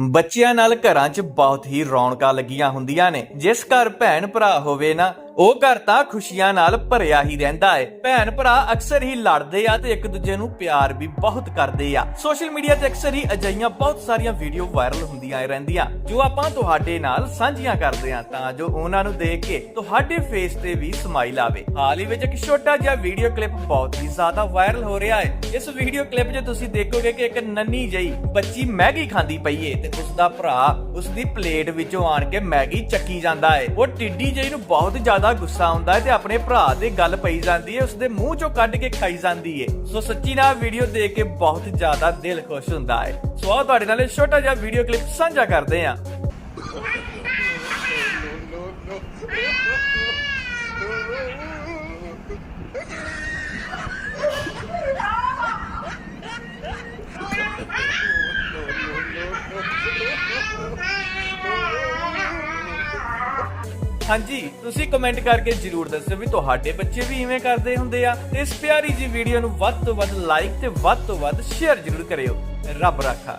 ਬੱਚਿਆਂ ਨਾਲ ਘਰਾਂ 'ਚ ਬਹੁਤ ਹੀ ਰੌਣਕਾਂ ਲੱਗੀਆਂ ਹੁੰਦੀਆਂ ਨੇ। ਜਿਸ ਘਰ ਭੈਣ ਭਰਾ ਹੋਵੇ ਨਾ ਉਹ ਘਰ ਤਾਂ ਖੁਸ਼ੀਆਂ ਨਾਲ ਭਰਿਆ ਹੀ ਰਹਿੰਦਾ ਹੈ। ਭੈਣ ਭਰਾ ਅਕਸਰ ਹੀ ਲੜਦੇ ਆ ਤੇ ਇੱਕ ਦੂਜੇ ਨੂੰ ਪਿਆਰ ਵੀ ਬਹੁਤ ਕਰਦੇ ਆ। ਸੋਸ਼ਲ ਮੀਡੀਆ ਤੇ ਅਕਸਰ ਹੀ ਅਜਿਹੀਆਂ ਬਹੁਤ ਸਾਰੀਆਂ ਵੀਡੀਓ ਵਾਇਰਲ ਹੁੰਦੀਆਂ ਰਹਿੰਦੀਆਂ। ਜੋ ਆਪਾਂ ਤੁਹਾਡੇ ਨਾਲ ਸਾਂਝੀਆਂ ਕਰਦੇ ਆ ਤਾਂ ਜੋ ਉਹਨਾਂ ਨੂੰ ਦੇਖ ਕੇ ਤੁਹਾਡੇ ਫੇਸ ਤੇ ਵੀ ਸਮਾਈਲ ਆਵੇ। ਹਾਲ ਹੀ ਵਿੱਚ ਇੱਕ ਛੋਟਾ ਜਿਹਾ ਵੀਡੀਓ ਕਲਿੱਪ ਬਹੁਤ ਹੀ ਜ਼ਿਆਦਾ ਵਾਇਰਲ ਹੋ ਰਿਹਾ ਹੈ। ਇਸ ਵੀਡੀਓ ਕਲਿੱਪ 'ਚ ਤੁਸੀਂ ਦੇਖੋਗੇ ਕਿ ਇੱਕ ਨੰਨੀ ਜਿਹੀ ਬੱਚੀ ਮੈਗੀ ਖਾਂਦੀ ਪਈ ਏ ਤੇ ਉਸ ਦਾ ਭਰਾ ਉਸ ਦੀ ਪਲੇਟ ਵਿੱਚੋਂ ਆਣ ਕੇ ਮੈਗੀ ਚੱਕੀ ਜਾਂਦਾ ਹੈ। ਉਹ ਟਿੱਡੀ ਜਿਹੀ ਨੂੰ ਬਹੁਤ ਜ਼ਿਆਦਾ ਗੁੱਸਾ ਆਉਂਦਾ ਹੈ ਤੇ ਆਪਣੇ ਭਰਾ ਤੇ ਗੱਲ ਪਈ ਜਾਂਦੀ ਹੈ ਉਸਦੇ ਮੂੰਹ 'ਚੋਂ ਕੱਢ ਕੇ ਖਾਈ ਜਾਂਦੀ ਹੈ ਸੋ ਸੱਚੀ ਨਾਲ ਵੀਡੀਓ ਦੇਖ ਕੇ ਬਹੁਤ ਜ਼ਿਆਦਾ ਦਿਲ ਖੁਸ਼ ਹੁੰਦਾ ਹੈ ਸੋ ਆਓ ਤੁਹਾਡੇ ਨਾਲ ਇਹ ਛੋਟਾ ਜਿਹਾ ਵੀਡੀਓ ਕਲਿੱਪ ਸਾਂਝਾ ਕਰਦੇ ਹਾਂ ਹਾਂਜੀ, ਤੁਸੀਂ ਕਮੈਂਟ ਕਰਕੇ ਜਰੂਰ ਦੱਸਿਓ ਵੀ ਤੁਹਾਡੇ ਬੱਚੇ ਵੀ ਇਵੇਂ ਕਰਦੇ ਹੁੰਦੇ ਆ ਤੇ ਇਸ ਪਿਆਰੀ ਜੀ ਵੀਡੀਓ ਨੂੰ ਵੱਧ ਤੋਂ ਵੱਧ ਲਾਈਕ ਤੇ ਵੱਧ ਤੋਂ ਵੱਧ ਸ਼ੇਅਰ ਜਰੂਰ ਕਰਿਓ। ਰੱਬ ਰਾਖਾ।